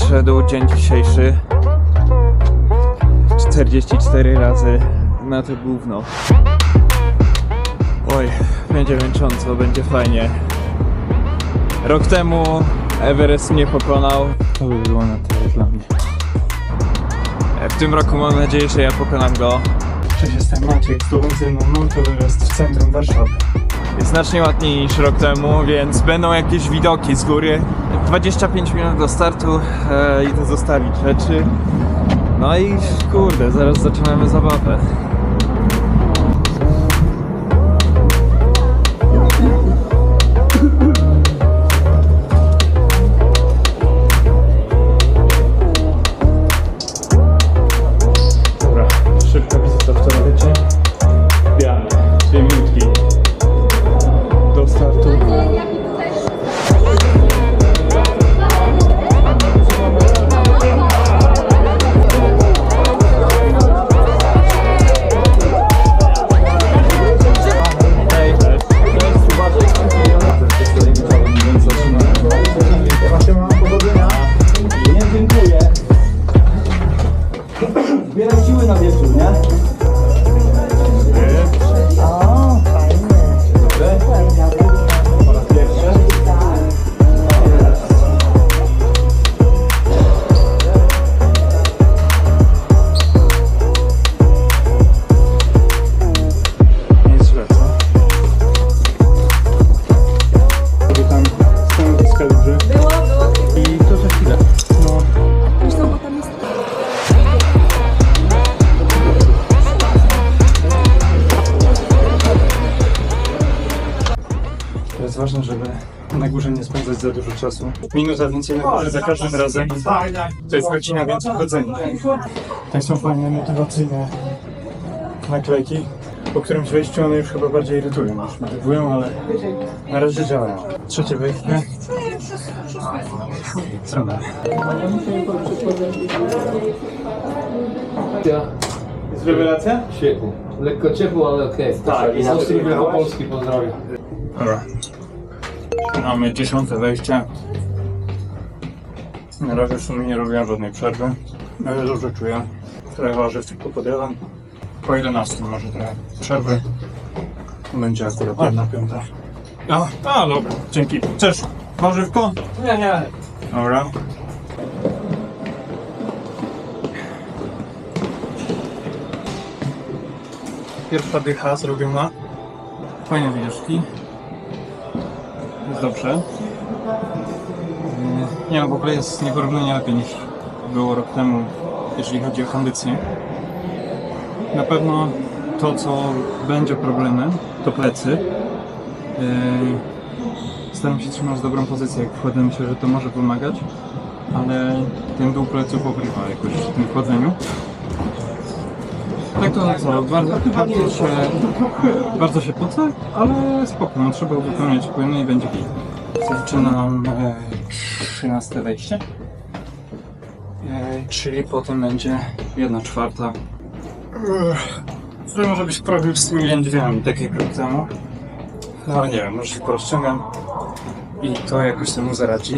nadszedł dzień dzisiejszy. 44 razy na to gówno. Oj, będzie męcząco, będzie fajnie. Rok temu Everest mnie pokonał. To by było na tyle dla mnie. E, W tym roku mam nadzieję, że ja pokonam go. Cześć, jestem Maciek, zdobędzy mną Mount Everest w centrum Warszawy. Znacznie ładniej niż rok temu, więc będą jakieś widoki z góry. 25 minut do startu e, idę zostawić rzeczy. No i kurde, zaraz zaczynamy zabawę. Jest ważne, żeby na górze nie spędzać za dużo czasu. Minuta więcej na górze za każdym razem. To jest godzina więcej chodzenia. Tak są fajne, motywacyjne naklejki. Po którymś wejściu one już chyba bardziej irytują niż motywują, ale na razie działają. Trzecie wejście. Strona. Jest rewelacja? Ciepło. Lekko ciepło, ale okej. Tak, i Austrii Wielkopolski pozdrawiam. Dobra. Mamy dziesiąte wejście. Na razie w sumie nie robiłem żadnej przerwy. Ale dobrze czuję. Trochę warzywko podjadam. Po 11 może trochę przerwy. Będzie akurat jedna piąta. A, a dobra, dzięki. Chcesz warzywko? Nie, nie. Dobra. Pierwsza dycha zrobiona. Fajne widoczki. Jest dobrze. Mm, Nie no, w ogóle jest nieporównanie lepiej niż było rok temu, jeżeli chodzi o kondycję. Na pewno to, co będzie problemem, to plecy. Yy, Staram się trzymać dobrą pozycję, jak wchodzę, myślę, że to może pomagać, ale ten dół pleców obrywa jakoś w tym wchodzeniu. Tak to co, bardzo, bardzo się, bardzo się poce, ale spoko, no, trzeba uzupełniać płyny i będzie. Zaczynam e, 13 wejście, e, czyli potem będzie 1 czwarta. Ech, Które może być problem z tymi lędźwiami, tak jak rok temu. No nie wiem, może się porozciągam i to jakoś temu zaradzi.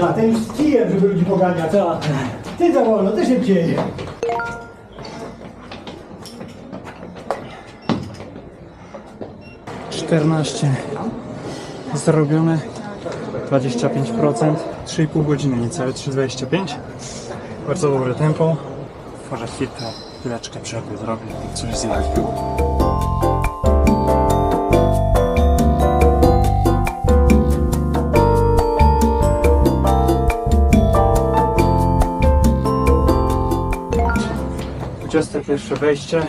Ja, ten już z kijem, żeby ludzi poganiać. a Ty za wolno, ty szybciej. Czternaście zrobione, 25%, 3,5 godziny, niecałe 3,25. Bardzo dobre tempo. Może chwilkę, chwileczkę przerwy zrobię, coś zjadać. Dwudzieste pierwsze wejście.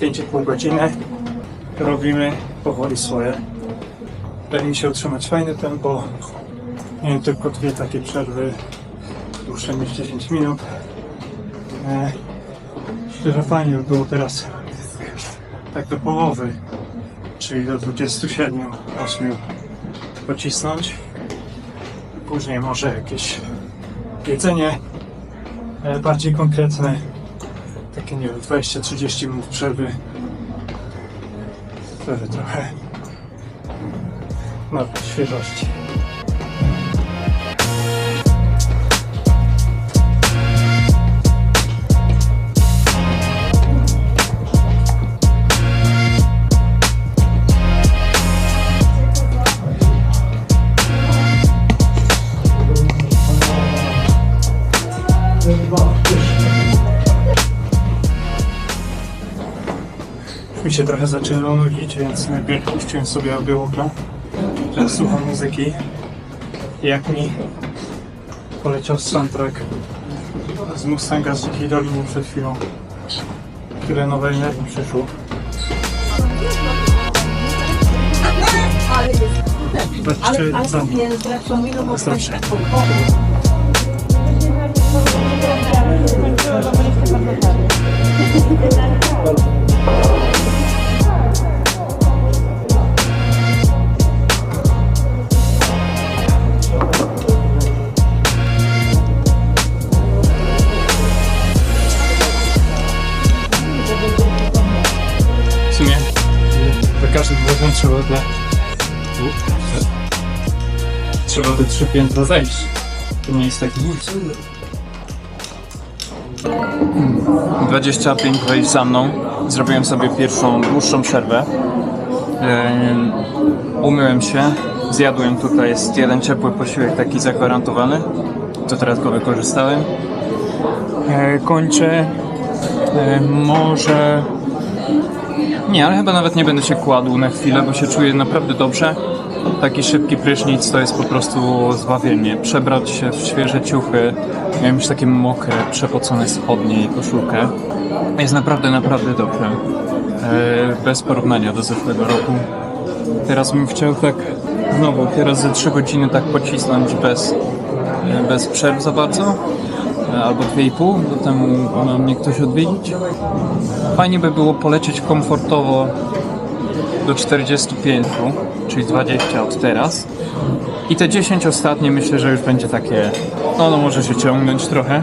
5,5 godziny. Robimy powoli swoje. Udaje mi się utrzymać fajne tempo. Miałem tylko dwie takie przerwy dłuższe niż 10 minut. E, że fajnie by było teraz tak do połowy, czyli do 27, 8 pocisnąć. Później może jakieś jedzenie bardziej konkretne, takie nie wiem, 20-30 minut przerwy, żeby trochę nabrać świeżości. Mi się trochę zaczęło nudzić, więc najpierw puściłem sobie audiobooka, że słucham muzyki. Jak mi poleciał soundtrack z Mustanga z Dzikiej Doliny przed chwilą, które nowe energii przyszło. Za mnie. Wystarczy. W razem trzeba te... Trzeba te trzy piętra zejść. To nie jest taki wóz. 25 wejść za mną. Zrobiłem sobie pierwszą dłuższą przerwę. Em, Umyłem się, zjadłem tutaj, jest jeden ciepły posiłek taki zagwarantowany. To teraz go wykorzystałem. E, Kończę. E, Może nie, ale chyba nawet nie będę się kładł na chwilę, bo się czuję naprawdę dobrze. Taki szybki prysznic to jest po prostu zbawienie. Przebrać się w świeże ciuchy, miałem już takie mokre, przepocone spodnie i koszulkę. Jest naprawdę, naprawdę dobrze. E, bez porównania do zeszłego roku. Teraz bym chciał tak znowu, teraz ze 3 godziny tak pocisnąć bez, e, bez przerw za bardzo. Albo 2,5, bo temu ma mnie ktoś odwiedzić. Fajnie by było polecieć komfortowo do 45, czyli 20 od teraz. I te 10 ostatnie myślę, że już będzie takie, no, no może się ciągnąć trochę,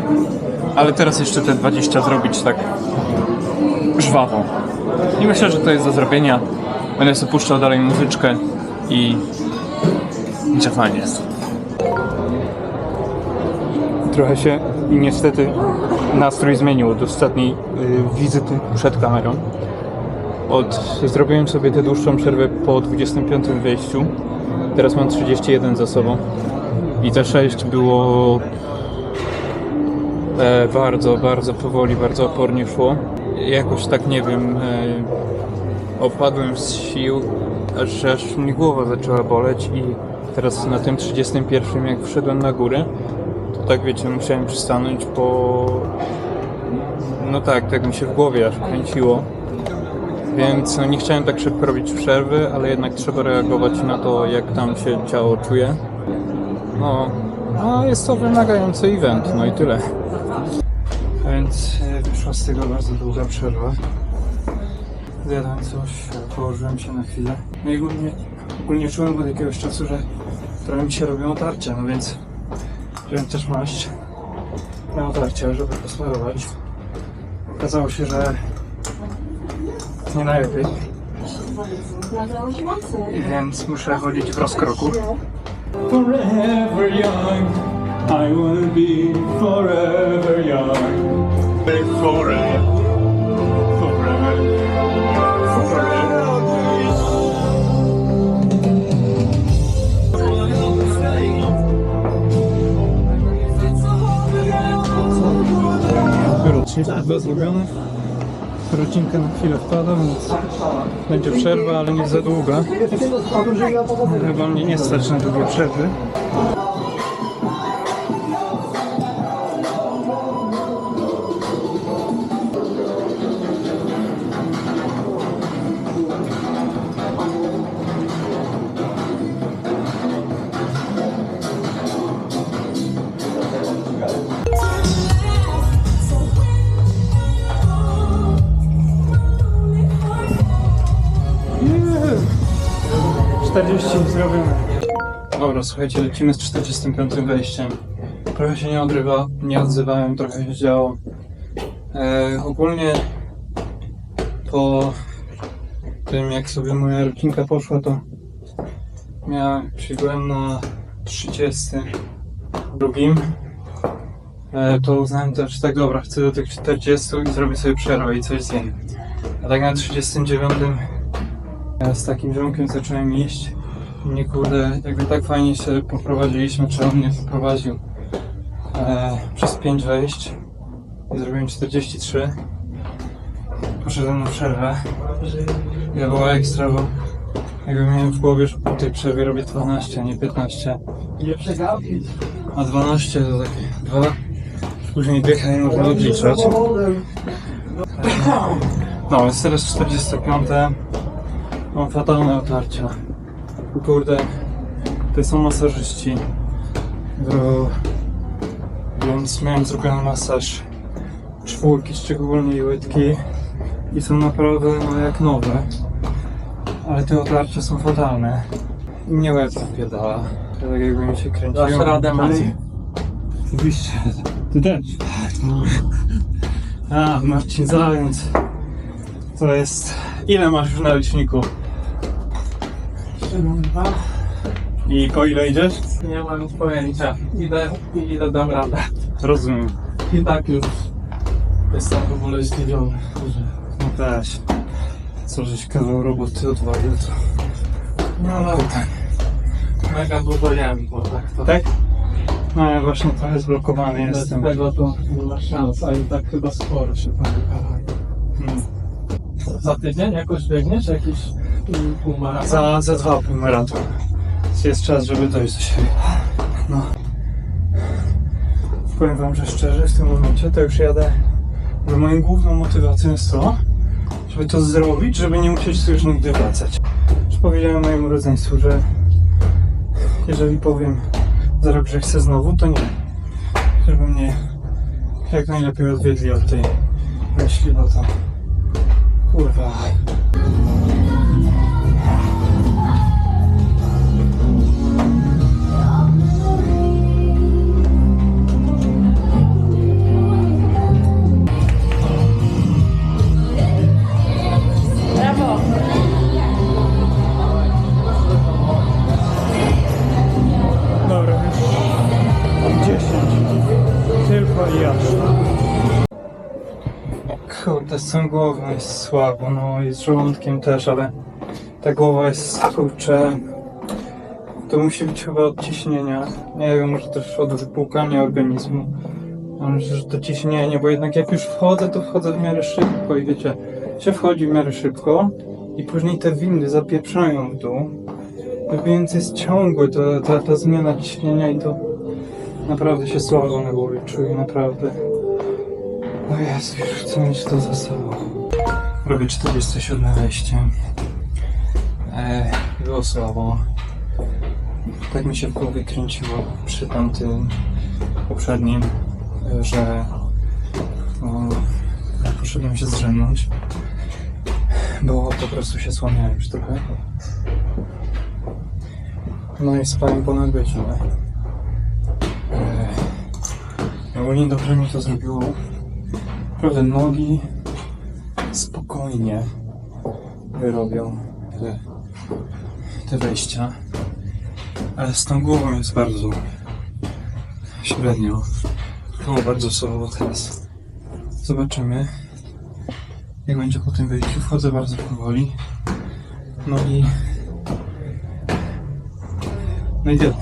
ale teraz jeszcze te 20 zrobić tak żwawo. I myślę, że to jest do zrobienia. Będę sobie puszczał dalej muzyczkę i będzie fajnie. Trochę się i niestety nastrój zmienił od ostatniej y, wizyty przed kamerą. Od, zrobiłem sobie tę dłuższą przerwę po 25 wejściu. Teraz mam 31 za sobą. I te 6 było e, bardzo, bardzo powoli, bardzo opornie szło. Jakoś tak nie wiem, e, opadłem z sił, aż, aż mi głowa zaczęła boleć i teraz na tym 31 jak wszedłem na górę, tak wiecie, musiałem przystanąć, bo no tak, tak mi się w głowie aż kręciło. Więc no, nie chciałem tak szybko robić przerwy, ale jednak trzeba reagować na to, jak tam się ciało czuje. No, no jest to wymagający event, no i tyle. A więc e, wyszła z tego bardzo długa przerwa. Zjadłem coś, położyłem się na chwilę. No i ogólnie, ogólnie czułem od jakiegoś czasu, że trochę mi się robią otarcia, no więc wziąłem też maść na otarcia, żeby posmarować. Okazało się, że nie najlepiej, więc muszę chodzić w rozkroku. Forever young, I will be forever young. Forever, forever, Rodzinka chyba zrobiona. Rodzinka na chwilę wpada, więc będzie przerwa, ale nie za długa. Chyba mnie nie stać na długie przerwy. 40 zrobione. Dobra, słuchajcie, lecimy z 45 wejściem. trochę się nie odrywa, nie odzywałem, trochę się działo. E, ogólnie po tym jak sobie moja rodzinka poszła, to miałem, czyli byłem na 32. E, to uznałem też tak dobra, chcę do tych 40 i zrobię sobie przerwę i coś zjem. A tak na 39 ja z takim ziomkiem zacząłem iść. I mnie kurde, jakby tak fajnie się poprowadziliśmy, czy on mnie poprowadził e, przez 5 wejść i zrobiłem 43. Poszedłem na przerwę. Ja było ekstra, bo jakby miałem w głowie, że po tej przerwie robię 12, a nie 15. Nie przegapić. A 12 to takie dwa. Później dycha nie można odliczać. No, jest teraz 45. Mam fatalne otarcia. Kurde, to są masażyści. Bo, więc miałem zrobiony masaż czwórki, szczególnie i łydki. I są naprawdę no, jak nowe. Ale te otarcia są fatalne. I mnie łeb napierdala. To tak jakby mi się kręciło. Dasz radę, Maciej. Oczywiście. Ty też. A, Marcin Zając. To jest... Ile masz już na liczniku? 7-2. I po ile idziesz? Nie mam pojęcia. Idę i ile dam radę. Rozumiem. I tak już jestem w ogóle zdziwiony. że- No też. Co żeś kawał roboty odwalił, to... No, no tak. Mega dużo jem, bo tak to... Tak? No ja właśnie trochę zblokowany Bez jestem. tego to nie ma szans, a i tak chyba sporo się pamięta. Hmm. Za tydzień jakoś biegniesz jakiś Za, za dwa półmaraton. Jest czas, żeby dojść do siebie. No. Powiem wam, że szczerze w tym momencie to już jadę, że moją główną motywacją jest to, żeby to zrobić, żeby nie musieć tu już nigdy wracać. Już powiedziałem mojemu rodzeństwu, że jeżeli powiem za rok, że chcę znowu, to nie. Żeby mnie jak najlepiej odwiedli od tej myśli, bo to kurwa. Kurde, z tą głową jest słabo, no i z żołądkiem też, ale ta głowa jest, kurczę, to musi być chyba od ciśnienia. Nie wiem, może też od wypłukania organizmu. Ja myślę, że to ciśnienie, bo jednak jak już wchodzę, to wchodzę w miarę szybko i wiecie, się wchodzi w miarę szybko i później te windy zapieprzają w dół. Więc jest ciągły to, ta, ta zmiana ciśnienia i to naprawdę się słabo na głowie czuję, naprawdę. O Jezu, już chcę mieć to za sobą. Robię 47 wejście. E, było słabo. Tak mi się w głowie kręciło przy tamtym poprzednim, e, że no, poszedłem się zdrzemnąć, bo po prostu się słaniałem już trochę. No i spałem ponad godzinę. Eee, ogólnie dobrze mi to zrobiło. Naprawdę nogi spokojnie wyrobią te, te wejścia. Ale z tą głową jest bardzo średnio. Było bardzo słabo teraz. Zobaczymy. Jak będzie po tym wyjściu. Wchodzę bardzo powoli. No i no i tyle.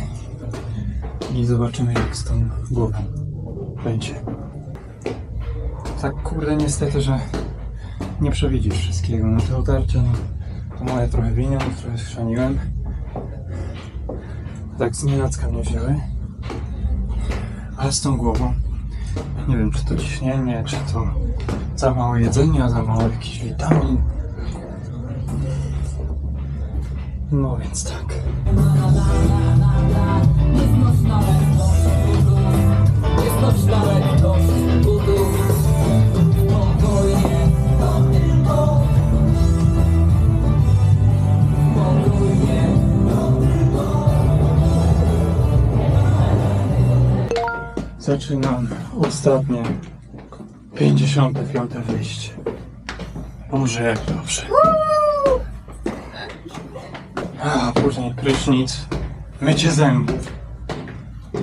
I zobaczymy jak z tą głową będzie. Tak kurde niestety, że nie przewidzisz wszystkiego. No te otarcia, no, to moje trochę wina, trochę schrzaniłem. Tak z nienacka mnie wzięły. Ale z tą głową, nie wiem czy to ciśnienie, czy to za mało jedzenia, za mało jakichś witamin. No więc tak. Zaczynam ostatnie 55 wyjście. Boże, jak dobrze. A później prysznic, mycie zębów,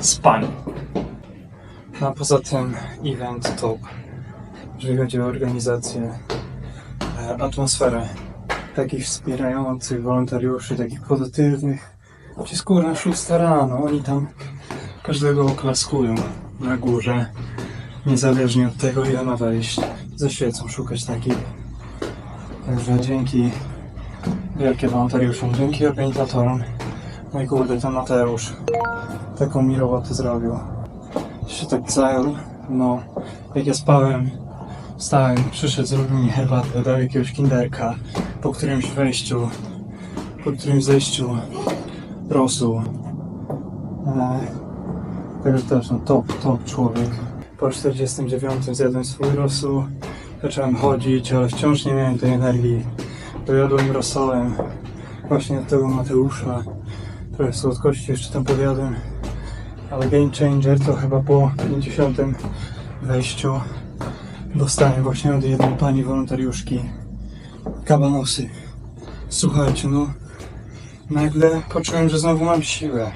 spanie. No a poza tym event top, jeżeli chodzi o organizację, e, atmosferę takich wspierających wolontariuszy, takich pozytywnych. Jest kurna szósta rano, oni tam każdego oklaskują na górze, niezależnie od tego ile ma wejść. Ze świecą szukać takich. Także dzięki wielkie wolontariuszom, dzięki organizatorom. No i kurde, ten Mateusz taką mi robotę zrobił. Się tak zajął, no jak ja spałem, wstałem, przyszedł, zrobił mi herbatę, dał jakiegoś kinderka, po którymś wejściu, po którymś zejściu rosół. E, Także też no top, top człowiek. Po 49 zjadłem swój rosół, zacząłem chodzić, ale wciąż nie miałem tej energii. Dojadłem rosołem właśnie od tego Mateusza. Trochę słodkości jeszcze tam podjadłem. Ale Game Changer to chyba po 50 wejściu dostałem właśnie od jednej pani wolontariuszki kabanosy. Słuchajcie, no nagle poczułem, że znowu mam siłę.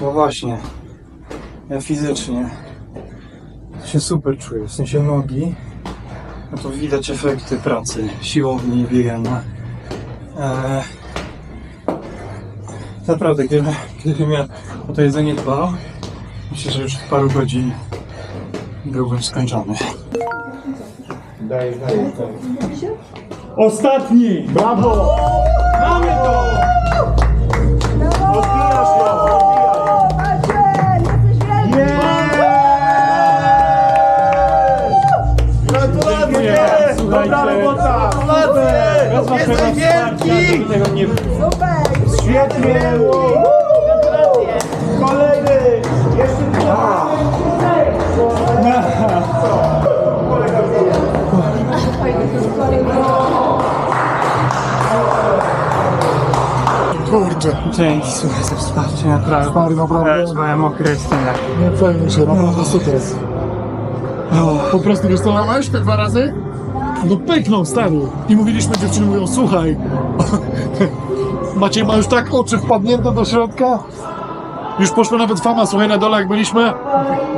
Bo właśnie, fizycznie się super czuję, w sensie nogi, no to widać efekty pracy siłowni i biegania. Eee, naprawdę, gdyby, gdybym ja o to jedzenie dbał, myślę, że już w paru godzin byłbym skończony. Ostatni! Brawo! Mamy to! Dobra robota! Gratulacje! Bez waszego wsparcia tego nie było. Świetnie! Koledzy! Jeszcze Kurczę. Dzięki, słuchaj, za wsparcie, naprawdę. Stary, naprawdę. Ja już byłem mokry jestem jak. Nie przejmuj się, naprawdę super. Po prostu lałeś te dwa razy? No pyknął stary. I mówiliśmy, dziewczyny mówią, słuchaj, Maciej ma już tak oczy wpadnięte do środka. Już poszły nawet fama, słuchaj, na dole jak byliśmy,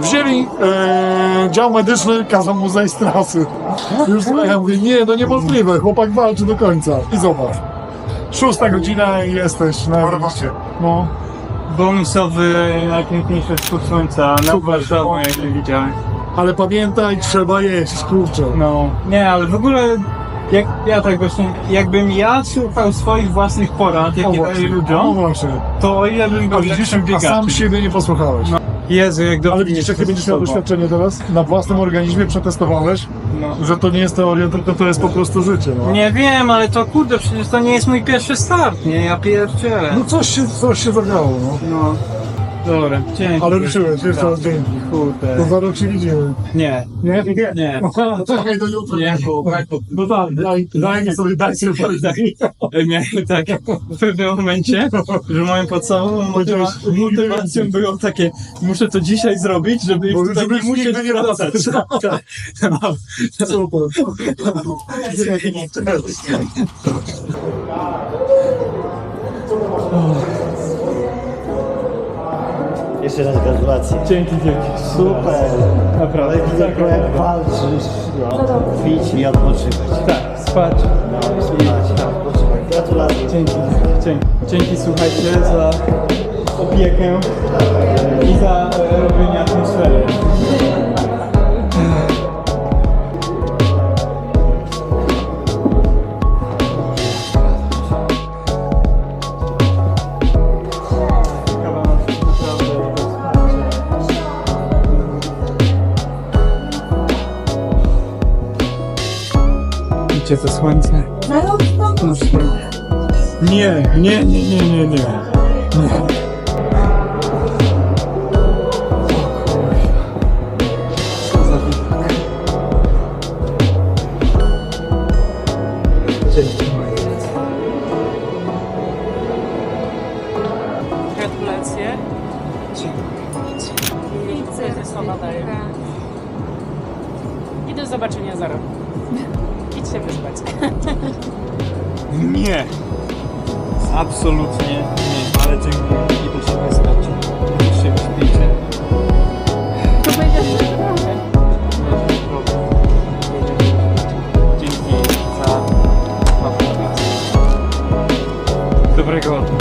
wzięli e, dział medyczny, kazał mu zejść z trasy. Już słuchaj, ja mówię, nie, no niemożliwe, chłopak walczy do końca. I zobacz. Szósta godzina i jesteś na Ewerencie. No. Bonusowy, najpiękniejszy wschód słońca na Warszawę, jak widziałem. Ale pamiętaj, trzeba jeść, kurczę. No, nie, ale w ogóle jak ja tak właśnie, jakbym ja słuchał swoich własnych porad, jakie daję no ludziom, właśnie. to o ile bym A był lepszym a sam biegaczem. siebie nie posłuchałeś. Jezu, jak dobrze Ale widzisz, jakie będziesz miał doświadczenie teraz? Na własnym organizmie przetestowałeś, No. że to nie jest teoria, tylko to jest po prostu życie. No, Nie wiem, ale to kurde, przecież to nie jest mój pierwszy start, nie? Ja pierdzielę. no coś, się, coś się zagrało, no. No. Dobra, dzięki. Ale ruszyłeś, jeszcze raz dzięki. To Kurde. za rok się widzimy. Nie, Nie? Nie. nie. No czekaj do jutra. Nie. No tak, daj, daj mi sobie, daj sobie powiedzieć. Miałem tak w pewnym momencie, że moją podstawową motywa motywacją było takie, muszę to dzisiaj zrobić, żeby już Bo tutaj żeby nie musieć nigdy nie wracać. wracać. No. Super. Jeszcze raz gratulacje. Dzięki wielkie. Super. Naprawdę. Ale widzę, tylko jak walczysz, no, pić i odpoczywać. Tak, spać. No, spać, tak, odpoczywać. Gratulacje. Dzięki, dzięki, dzięki słuchajcie za opiekę i za e, robienie atmosfery. Widzicie to słońce? Nie, nie, nie, nie, nie, nie. nie. Gratulacje. Nadaje. I do zobaczenia za rok. się wyspać. Nie! Absolutnie nie, ale dziękuję i potrzebuję spać. Już się wyśpijcie. To będziesz szczęśliwy. Dzięki za wam Dobrego